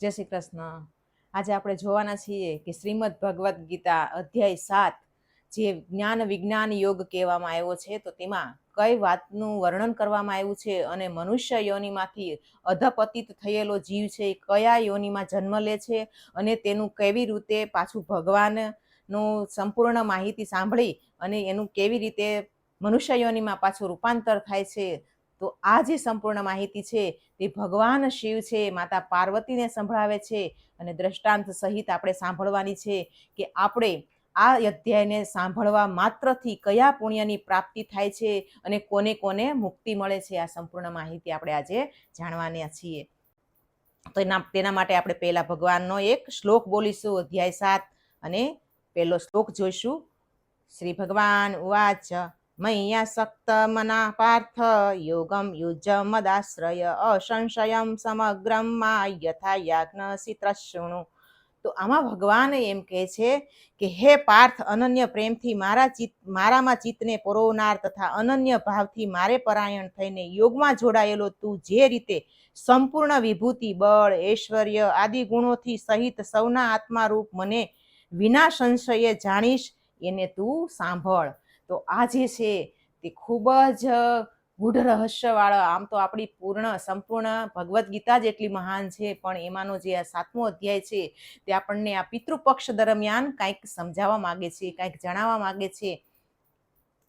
જય શ્રી કૃષ્ણ. આજે આપણે જોવાના છીએ કે શ્રીમદ ભગવદ્ ગીતા અધ્યાય સાત જે જ્ઞાન વિજ્ઞાન યોગ કહેવામાં આવ્યો છે, તો તેમાં કઈ વાતનું વર્ણન કરવામાં આવ્યું છે અને મનુષ્ય યોનિમાંથી અધપતિત થયેલો જીવ છે એ કયા યોનિમાં જન્મ લે છે અને તેનું કેવી રીતે પાછું ભગવાનનું સંપૂર્ણ માહિતી સાંભળી અને એનું કેવી રીતે મનુષ્ય યોનિમાં પાછું રૂપાંતર થાય છે તો આ જે સંપૂર્ણ માહિતી છે તે ભગવાન શિવ છે, માતા પાર્વતીને સંભળાવે છે અને દ્રષ્ટાંત સહિત આપણે સાંભળવાની છે કે આપણે આ અધ્યાયને સાંભળવા માત્રથી કયા પુણ્યની પ્રાપ્તિ થાય છે અને કોને કોને મુક્તિ મળે છે આ સંપૂર્ણ માહિતી આપણે આજે જાણવાના છીએ. તો એના, તેના માટે આપણે પહેલા ભગવાનનો એક શ્લોક બોલીશું, અધ્યાય સાત અને પહેલો શ્લોક જોઈશું. શ્રી ભગવાન ઉવાચ મય્યાસક્ત મના પાર્થ યોગમ યુજ મદાશ્રય અસંશયમ સમગ્રમમાં યથા યાજ્ઞસી શૃણુ તો આમાં ભગવાન એમ કહે છે કે હે પાર્થ અનન્ય પ્રેમથી મારા ચિત્ત મારામાં ચિત્તને પરોવનાર તથા અનન્ય ભાવથી મારે પરાયણ થઈને યોગમાં જોડાયેલો તું જે રીતે સંપૂર્ણ વિભૂતિ બળ ઐશ્વર્ય આદિ ગુણોથી સહિત સૌના આત્મારૂપ મને વિના સંશયે જાણીશ એને તું સાંભળ તો આ જે છે તે ખૂબ જ ગૂઢ રહસ્યવાળો, આમ તો આપણી પૂર્ણ, સંપૂર્ણ ભગવદ્ ગીતા જેટલી મહાન છે, પણ એમાંનો જે આ સાતમો અધ્યાય છે તે આપણને આ પિતૃપક્ષ દરમિયાન કંઈક સમજાવવા માગે છે, કંઈક જણાવવા માગે છે.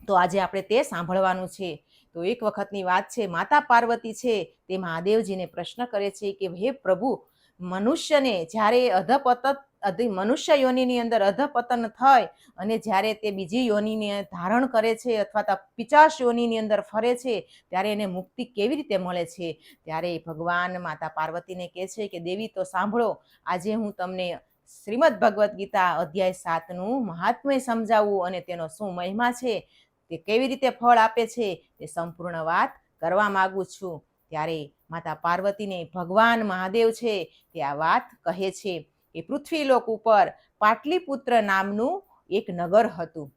તો આજે આપણે તે સાંભળવાનું છે. તો એક વખતની વાત છે, માતા પાર્વતી છે તે મહાદેવજીને પ્રશ્ન કરે છે કે, હે પ્રભુ મનુષ્યને જ્યારે અધપતત, અધિ, મનુષ્ય યોનિની અંદર અધપતન થાય અને જ્યારે તે બીજી યોનિને ધારણ કરે છે અથવા તો પિચાશ યોનિની અંદર ફરે છે, ત્યારે એને મુક્તિ કેવી રીતે મળે છે? ત્યારે ભગવાન માતા પાર્વતીને કહે છે કે, દેવી, તો સાંભળો, આજે હું તમને શ્રીમદ ભગવદ્ ગીતા અધ્યાય સાતનું મહાત્મ્ય સમજાવું અને તેનો શું મહિમા છે? તે કેવી રીતે ફળ આપે છે? તે સંપૂર્ણ વાત કરવા માગું છું. ત્યારે માતા પાર્વતીને ભગવાન મહાદેવ છે તે આ વાત કહે છે કે પૃથ્વીલોક ઉપર પાટલીપુત્ર નામનું એક નગર હતું.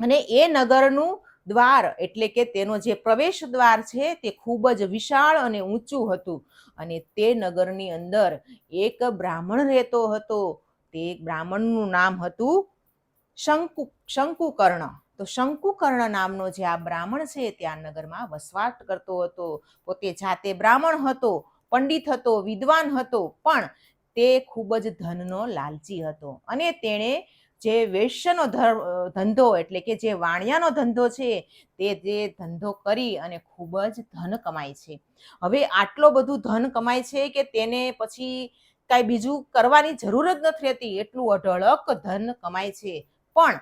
અને એ નગરનું દ્વાર એટલે કે તેનો જે પ્રવેશ દ્વાર છે તે ખૂબ જ વિશાળ અને ઊંચું હતું. અને તે નગરની અંદર એક બ્રાહ્મણ રહેતો હતો. તે બ્રાહ્મણનું નામ હતું શંકુ, શંકુકર્ણ. તો શંકુકર્ણ નામનો જે આ બ્રાહ્મણ છે તે આ નગરમાં વસવાટ કરતો હતો. પોતે જાતે બ્રાહ્મણ હતો, પંડિત હતો, વિદ્વાન હતો, પણ તે ખૂબ જ ધનનો લાલચી હતો. અને તેણે જે વેશ્યનો ધંધો એટલે કે જે વાણિયાનો ધંધો છે તે જે ધંધો કરી અને ખૂબ જ ધન કમાય છે. હવે આટલો બધું ધન કમાય છે કે તેને પછી કાંઈ બીજું કરવાની જરૂર જ નથી રહેતી. એટલું અઢળક ધન કમાય છે. પણ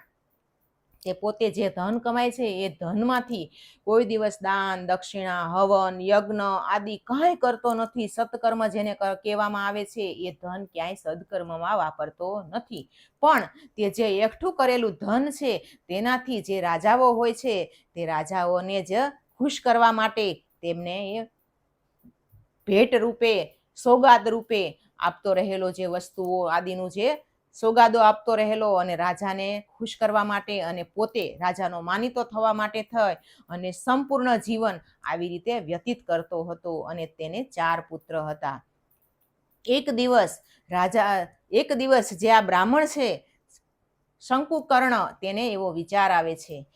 તે પોતે જે ધન કમાય છે એ ધનમાંથી કોઈ દિવસ દાન, દક્ષિણા, હવન, યજ્ઞ આદિ કાંઈ કરતો નથી. સત્કર્મ જેને કહેવામાં આવે છે એ ધન ક્યાંય સદકર્મમાં વાપરતો નથી. પણ તે જે એકઠું કરેલું ધન છે તેનાથી જે રાજાઓ હોય છે તે રાજાઓને જ ખુશ કરવા માટે તેમને એ ભેટ રૂપે, સોગાદ રૂપે આપતો રહેલો જે વસ્તુઓ આદિનું જે સોગાદો આપતો રહેલો અને રાજાને ખુશ કરવા માટે અને પોતે રાજાનો માનીતો થવા માટે થઈ અને સંપૂર્ણ જીવન આવી રીતે વ્યતીત કરતો હતો અને તેને ચાર પુત્ર હતા. એક દિવસ રાજા, એક દિવસ જે આ બ્રાહ્મણ છે, શંકુકર્ણ તેને એવો વિચાર આવે છે.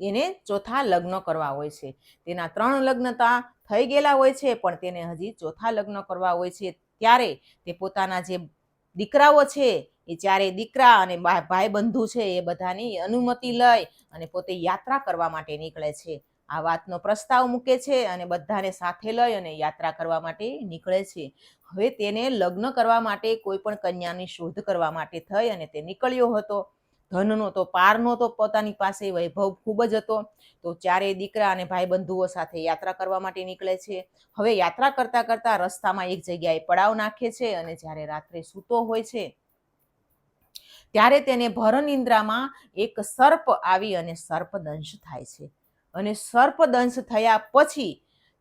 એને ચોથા લગ્ન કરવા હોય છે. તેના ત્રણ લગ્નતા થઈ ગયેલા હોય છે, પણ તેને હજી ચોથા લગ્ન કરવા હોય છે. ત્યારે તે પોતાના જે દીકરાઓ છે, એ ચારે દીકરા અને ભાઈ બંધુ છે, એ બધાની અનુમતિ લઈ અને પોતે યાત્રા કરવા માટે નીકળે છે. આ વાતનો પ્રસ્તાવ મૂકે છે અને બધાને સાથે લઈ અને યાત્રા કરવા માટે નીકળે છે. હવે તેને લગ્ન કરવા માટે કોઈ પણ કન્યાની શોધ કરવા માટે થઈ અને તે નીકળ્યો હતો. ધનનો તો, પારનો તો પોતાની પાસે વૈભવ ખૂબ જ હતો. તો ચારેય દીકરા અને ભાઈ બંધુઓ સાથે યાત્રા કરવા માટે નીકળે છે. હવે યાત્રા કરતા કરતા રસ્તામાં એક જગ્યાએ પડાવ નાખે છે અને જ્યારે રાત્રે સૂતો હોય છે, ત્યારે તેને ભરનિંદ્રામાં એક સર્પ આવી અને સર્પદંશ થાય છે. અને સર્પદંશ થયા પછી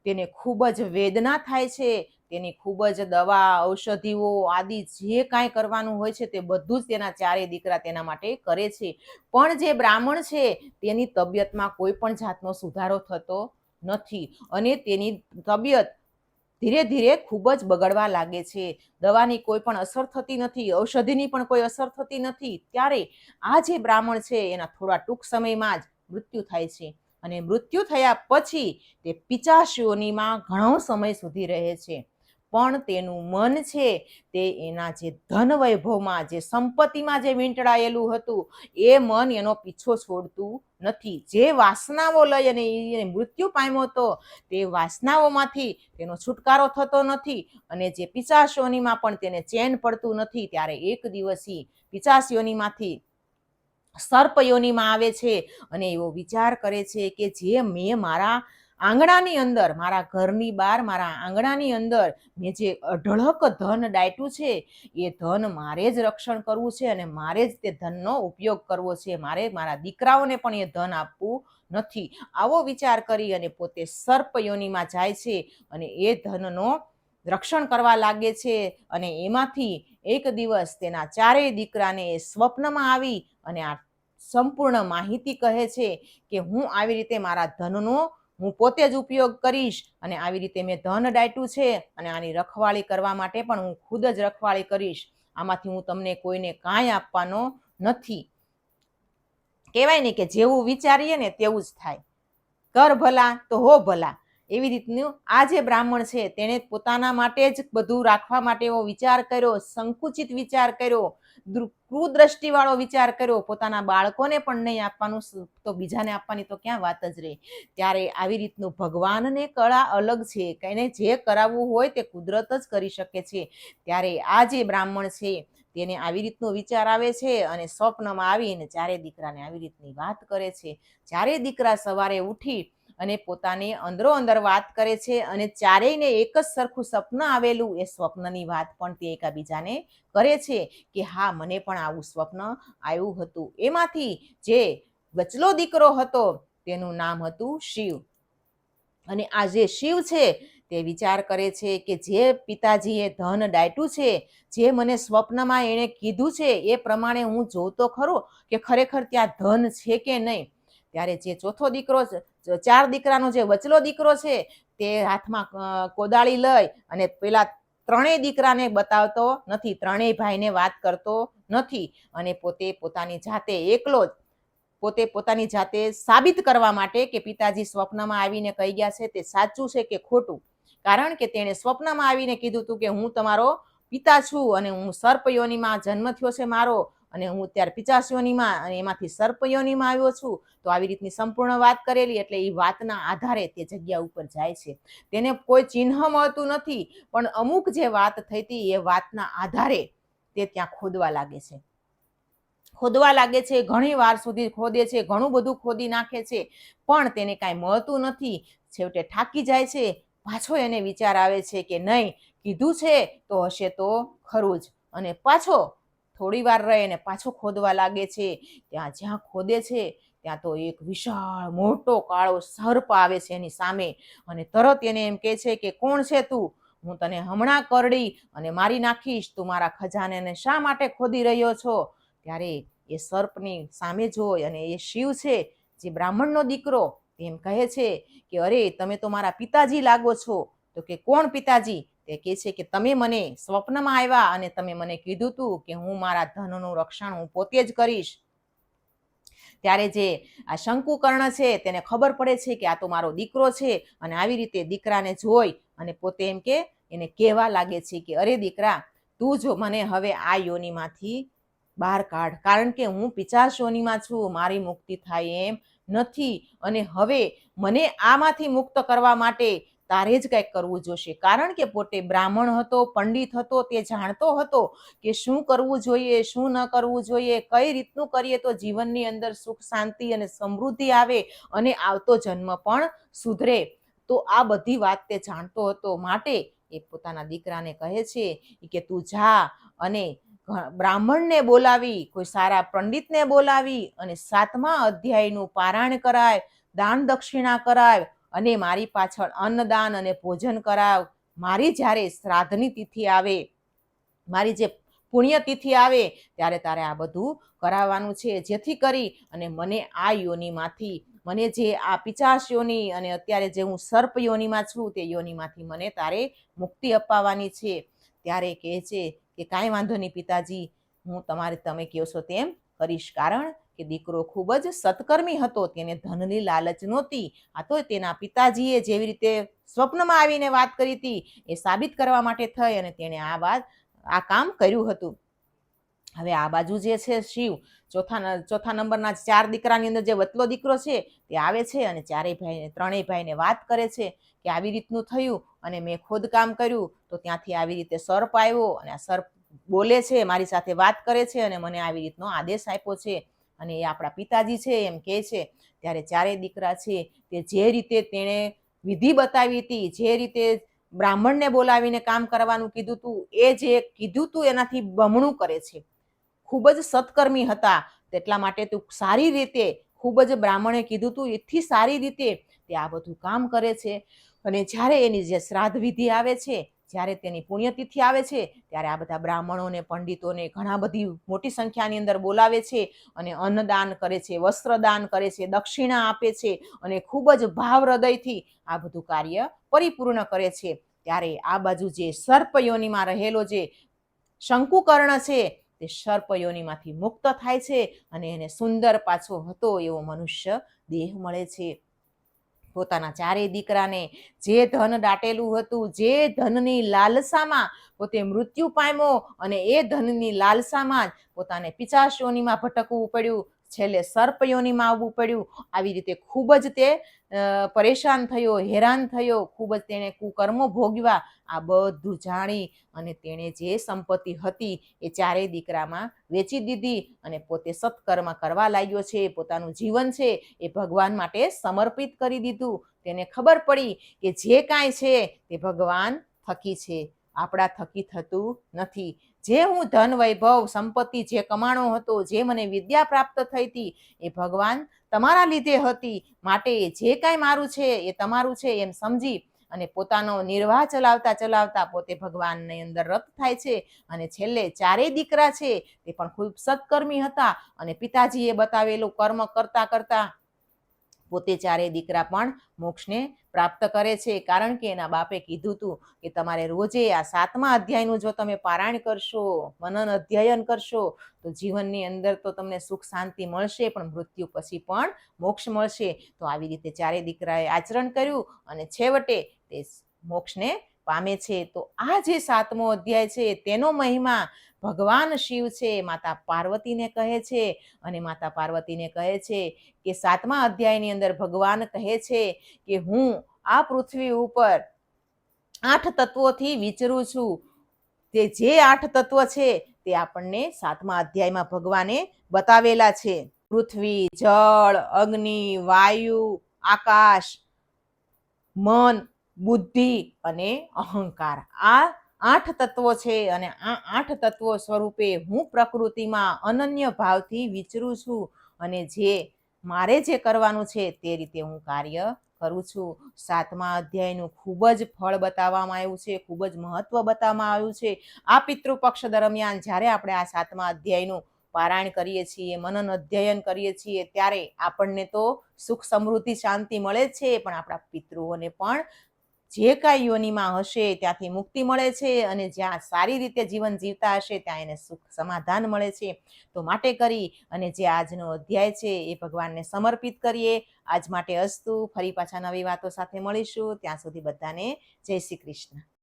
તેને ખૂબ જ વેદના થાય છે તેની ખૂબ જ દવા, ઔષધિઓ, આદિ જે કાંઈ કરવાનું હોય છે તે બધું જ તેના ચારેય દીકરા તેના માટે કરે છે. પણ જે બ્રાહ્મણ છે તેની તબિયતમાં કોઈ પણ જાતનો સુધારો થતો નથી અને તેની તબિયત ધીરે ધીરે ખૂબ જ બગડવા લાગે છે. દવાની કોઈ પણ અસર થતી નથી, ઔષધિની પણ કોઈ અસર થતી નથી. ત્યારે આ જે બ્રાહ્મણ છે એના થોડા ટૂંક સમયમાં જ મૃત્યુ થાય છે અને મૃત્યુ થયા પછી તે પિચાશીઓનીમાં ઘણો સમય સુધી રહે છે. પણ તેનું મન છે તે એના જે ધન વૈભવમાં, જે સંપત્તિમાં જે વીંટળાયેલું હતું, એ મન એનો પીછો છોડતું નથી. જે વાસનાઓ લઈ અને એ મૃત્યુ પામ્યો હતો, તે વાસનાઓમાંથી તેનો છુટકારો થતો નથી અને જે પિચાશોનીમાં પણ તેને ચેન પડતું નથી, ત્યારે એક દિવસી પિચાશીઓનીમાંથી સર્પયોનીમાં આવે છે અને એવો વિચાર કરે છે કે જે મેં મારા આંગણાની અંદર, મારા ઘરની બહાર, મારા આંગણાની અંદર મેં જે અઢળક ધન ડાયટું છે, એ ધન મારે જ રક્ષણ કરવું છે અને મારે જ તે ધનનો ઉપયોગ કરવો છે. મારે મારા દીકરાઓને પણ એ ધન આપવું નથી. આવો વિચાર કરી અને પોતે સર્પયોનીમાં જાય છે અને એ ધનનો રક્ષણ કરવા લાગે છે અને એમાંથી એક દિવસ તેના ચારેય દીકરાને એ સ્વપ્નમાં આવી અને આ સંપૂર્ણ માહિતી કહે છે કે હું આવી રીતે મારા ધનનો હું પોતે જ ઉપયોગ કરીશ અને આવી રીતે મેં ધન ડાયટું છે અને આની રખવાળી કરવા માટે પણ હું ખુદ જ રખવાળી કરીશ. આમાંથી હું તમને કોઈને કાંઈ આપવાનો નથી. કહેવાય ને કે જેવું વિચારીએ ને તેવું જ થાય. કર ભલા તો હો ભલા. એવી રીતનું આ જે બ્રાહ્મણ છે તેણે પોતાના માટે જ બધું રાખવા માટે એવો વિચાર કર્યો, સંકુચિત વિચાર કર્યો. દૃ- કુદ્રષ્ટિવાળો વિચાર કર્યો, પોતાના બાળકોને પણ નહીં આપવાનું તો બીજાને આપવાની તો ક્યાં વાત જ રહી? ત્યારે આવી રીતનું ભગવાનને કળા અલગ છે એને જે કરાવવું હોય તે કુદરત જ કરી શકે છે. ત્યારે આ જે બ્રાહ્મણ છે, તેને આવી રીતનો વિચાર આવે છે અને સ્વપ્નમાં આવીને જ્યારે દીકરાને આવી રીતની વાત કરે છે. જ્યારે દીકરા સવારે ઉઠી અને પોતાને અંદરો અંદર વાત કરે છે અને ચારેયને એક જ સરખું સ્વપ્ન આવેલું એ સ્વપ્નની વાત પણ તે એકાબીજાને કરે છે કે હા, મને પણ આવું સ્વપ્ન આવ્યું હતું. એમાંથી જે વચલો દીકરો હતો તેનું નામ હતું શિવ. અને આ જે શિવ છે તે વિચાર કરે છે કે જે પિતાજીએ ધન ડાયટું છે, જે મને સ્વપ્નમાં એણે કીધું છે એ પ્રમાણે હું જોતો ખરો કે ખરેખર ત્યાં ધન છે કે નહીં? ત્યારે જે ચોથો દીકરો ચાર દીકરાનો જે વચલો દીકરો છે, તે હાથમાં કોદાળી લઈ અને પેલા ત્રણેય દીકરાને બતાવતો નથી. ત્રણેય ભાઈને વાત કરતો નથી અને પોતે પોતાની જાતે એકલો જ, પોતે પોતાની જાતે સાબિત કરવા માટે કે પિતાજી સ્વપ્નમાં આવીને કહી ગયા છે તે સાચું છે કે ખોટું? કારણ કે તેણે સ્વપ્નમાં આવીને કીધું હતું કે હું તમારો પિતા છું અને હું સર્પયોનીમાં જન્મ થયો છે મારો અને હું અત્યારે પિચાસયોનીમાં અને એમાંથી સર્પયોનીમાં આવ્યો છું, તો આવી રીતની સંપૂર્ણ વાત કરેલી એટલે એ વાતના આધારે તે જગ્યા ઉપર જાય છે. તેને કોઈ ચિહ્ન મળતું નથી, પણ અમુક જે વાત થઈ હતી એ વાતના આધારે તે ત્યાં ખોદવા લાગે છે. ખોદવા લાગે છે, ઘણી વાર સુધી ખોદે છે, ઘણું બધું ખોદી નાખે છે, પણ તેને કાંઈ મળતું નથી. છેવટે થાકી જાય છે. પાછો એને વિચાર આવે છે કે નહીં, કીધું છે તો હશે તો ખરું જ. અને પાછો થોડી વાર રહે અને પાછો ખોદવા લાગે છે. ત્યાં જ્યાં ખોદે છે, ત્યાં તો એક વિશાળ મોટો કાળો સર્પ આવે છે એની સામે. અને તરત એને એમ કહે છે કે, કોણ છે તું? હું તને હમણાં કરડી અને મારી નાખીશ. તું મારા ખજાનેને શા માટે ખોદી રહ્યો છો? ત્યારે એ સર્પની સામે જોઈ અને એ શિવ છે, જે બ્રાહ્મણનો દીકરો, એમ કહે છે કે, અરે, તમે તો મારા પિતાજી લાગો છો. તો કે, કોણ પિતાજી? તે કહે છે કે, તમે મને સ્વપ્નમાં આવ્યા અને તમે મને કીધું તું કે હું મારા ધનનું રક્ષણ હું પોતે જ કરીશ. ત્યારે જે આ શંકુકર્ણ છે તેને ખબર પડે છે કે આ તો મારો દીકરો છે અને આવી રીતે દીકરાને જોઈ અને પોતે એમ કે, એને કહેવા લાગે છે કે, અરે દીકરા, તું જો મને હવે આ યોનિમાંથી બહાર કાઢ. કારણ કે હું પિચાસ યોનીમાં છું, મારી મુક્તિ થાય એમ નથી. અને હવે મને આમાંથી મુક્ત કરવા માટે તારે જ કંઈક કરવું જોશે. કારણ કે પોતે બ્રાહ્મણ હતો, પંડિત હતો, તે જાણતો હતો કે શું કરવું જોઈએ, શું ન કરવું જોઈએ, કઈ રીતનું કરીએ તો જીવનની અંદર સુખ, શાંતિ અને સમૃદ્ધિ આવે અને આવતો જન્મ પણ સુધરે. તો આ બધી વાત તે જાણતો હતો. માટે એ પોતાના દીકરાને કહે છે કે તું જા અને બ્રાહ્મણને બોલાવી, કોઈ સારા પંડિતને બોલાવી અને સાતમા અધ્યાયનું પારાયણ કરાય, દાન દક્ષિણા કરાય અને મારી પાછળ અન્નદાન અને ભોજન કરાવ. મારી જ્યારે શ્રાદ્ધની તિથિ આવે, મારી જે પુણ્યતિથિ આવે, ત્યારે તારે આ બધું કરાવવાનું છે. જેથી કરી અને મને આ યોનિમાંથી, મને જે આ પિચાશ યોની અને અત્યારે જે હું સર્પ યોનીમાં છું, તે યોનીમાંથી મને તારે મુક્તિ અપાવવાની છે. ત્યારે કહે છે કે કાંઈ વાંધો નહીં પિતાજી, હું તમારે, તમે કહો છો તેમ કરીશ. કારણ કે દીકરો ખૂબ જ સત્કર્મી હતો, તેને ધનની લાલચ નહોતી. આ તો તેના પિતાજીએ જેવી રીતે સ્વપ્નમાં આવીને વાત કરી હતી, એ સાબિત કરવા માટે થઈ અને તેણે આ વાત, આ કામ કર્યું હતું. હવે આ બાજુ જે છે શિવ, ચોથા ચોથા નંબરના ચાર દીકરાની અંદર જે વતલો દીકરો છે, તે આવે છે અને ચારેય ભાઈને ત્રણેય ભાઈને વાત કરે છે કે આવી રીતનું થયું અને મેં ખોદકામ કર્યું, તો ત્યાંથી આવી રીતે સર્પ આવ્યો અને આ સર્પ બોલે છે, મારી સાથે વાત કરે છે અને મને આવી રીતનો આદેશ આપ્યો છે. અને એ આપણા પિતાજી છે, એમ કહે છે, ત્યારે ચારેય દીકરા છે, તે જે રીતે તેણે વિધિ બતાવી હતી, જે રીતે બ્રાહ્મણને બોલાવીને કામ કરવાનું કીધું હતું એ જે કીધું હતું એનાથી બમણું કરે છે. ખૂબ જ સત્કર્મી હતા, તેટલા માટે તું સારી રીતે ખૂબ જ બ્રાહ્મણે કીધું હતું એથી સારી રીતે તે આ બધું કામ કરે છે. અને જ્યારે એની જે શ્રાદ્ધ વિધિ આવે છે જ્યારે તેની પુણ્યતિથિ આવે છે, ત્યારે આ બધા બ્રાહ્મણોને, પંડિતોને ઘણા બધી મોટી સંખ્યાની અંદર બોલાવે છે અને અન્નદાન કરે છે, વસ્ત્રદાન કરે છે, દક્ષિણા આપે છે અને ખૂબ જ ભાવ હૃદયથી આ બધું કાર્ય પરિપૂર્ણ કરે છે. ત્યારે આ બાજુ જે સર્પયોનીમાં રહેલો જે શંકુકર્ણ છે, તે સર્પયોનીમાંથી મુક્ત થાય છે અને એને સુંદર પાછો હતો એવો મનુષ્ય દેહ મળે છે. પોતાના ચારેય દીકરાને જે ધન દાટેલું હતું, જે ધનની લાલસામાં પોતે મૃત્યુ પામ્યો અને એ ધનની લાલસામાં જ પોતાને પિચાશોનીમાં ભટકવું પડ્યું. છેલ્લે સર્પયોનીમાં આવવું પડ્યું. આવી રીતે ખૂબ જ તે પરેશાન થયો, હેરાન થયો, ખૂબ જ તેણે કુકર્મો ભોગવ્યા. આ બધું જાણી અને તેણે જે સંપત્તિ હતી એ ચારેય દીકરામાં વેચી દીધી અને પોતે સત્કર્મ કરવા લાગ્યો છે પોતાનું જીવન છે, એ ભગવાન માટે સમર્પિત કરી દીધું. તેને ખબર પડી કે જે કાંઈ છે તે ભગવાન થકી છે. આપણા થકી થતું નથી. જે હું ધન વૈભવ, સંપત્તિ જે કમાણો હતો, જે મને વિદ્યા પ્રાપ્ત થઈ હતી, એ ભગવાન તમારા લીધે હતી. માટે જે કાંઈ મારું છે, એ તમારું છે એમ સમજી અને પોતાનો નિર્વાહ ચલાવતા ચલાવતા પોતે ભગવાનની અંદર રત થાય છે અને છેલ્લે ચારેય દીકરા છે તે પણ ખૂબ સત્કર્મી હતા અને પિતાજીએ બતાવેલું કર્મ કરતા કરતા પોતે ચારેય દીકરા પણ મોક્ષને પ્રાપ્ત કરે છે. કારણ કે એના બાપે કીધું હતું કે તમારે રોજે આ સાતમા અધ્યાયનું જો તમે પારાયણ કરશો, મનન અધ્યયન કરશો, તો જીવનની અંદર તો તમને સુખ શાંતિ મળશે, પણ મૃત્યુ પછી પણ મોક્ષ મળશે. તો આવી રીતે ચારેય દીકરાએ આચરણ કર્યું અને છેવટે તે મોક્ષને પામે છે. તો આ જે સાતમો અધ્યાય છે, તેનો મહિમા ભગવાન શિવ છે, માતા પાર્વતીને કહે છે અને માતા પાર્વતીને કહે છે કે સાતમા અધ્યાયની અંદર ભગવાન કહે છે કે હું આ પૃથ્વી ઉપર આઠ તત્વોથી વિચરું છું. તે જે આઠ તત્વ છે, તે આપણને સાતમા અધ્યાયમાં ભગવાને બતાવેલા છે. પૃથ્વી, જળ, અગ્નિ, વાયુ, આકાશ, મન બુદ્ધિ અને અહંકાર. આ આઠ તત્વો છે અને આ આઠ તત્વો સ્વરૂપે હું પ્રકૃતિમાં અનન્ય ભાવથી વિચરું છું અને જે મારે જે કરવાનું છે તે રીતે હું કાર્ય કરું છું. સાતમા અધ્યાયનું ખૂબ જ ફળ બતાવવામાં આવ્યું છે, ખૂબ જ મહત્વ બતાવવામાં આવ્યું છે. આ પિતૃપક્ષ દરમિયાન જ્યારે આપણે આ સાતમા અધ્યાયનું પારાયણ કરીએ છીએ, મનન અધ્યયન કરીએ છીએ, ત્યારે આપણને તો સુખ સમૃદ્ધિ, શાંતિ મળે છે, પણ આપણા પિતૃઓને પણ જે કાંઈ યોનિમાં હશે ત્યાંથી મુક્તિ મળે છે અને જ્યાં સારી રીતે જીવન જીવતા હશે ત્યાં એને સુખ સમાધાન મળે છે. તો માટે કરી અને જે આજનો અધ્યાય છે એ ભગવાનને સમર્પિત કરીએ. આજ માટે અસ્તુ. ફરી પાછા નવી વાતો સાથે મળીશું. ત્યાં સુધી બધાને જય શ્રી કૃષ્ણ.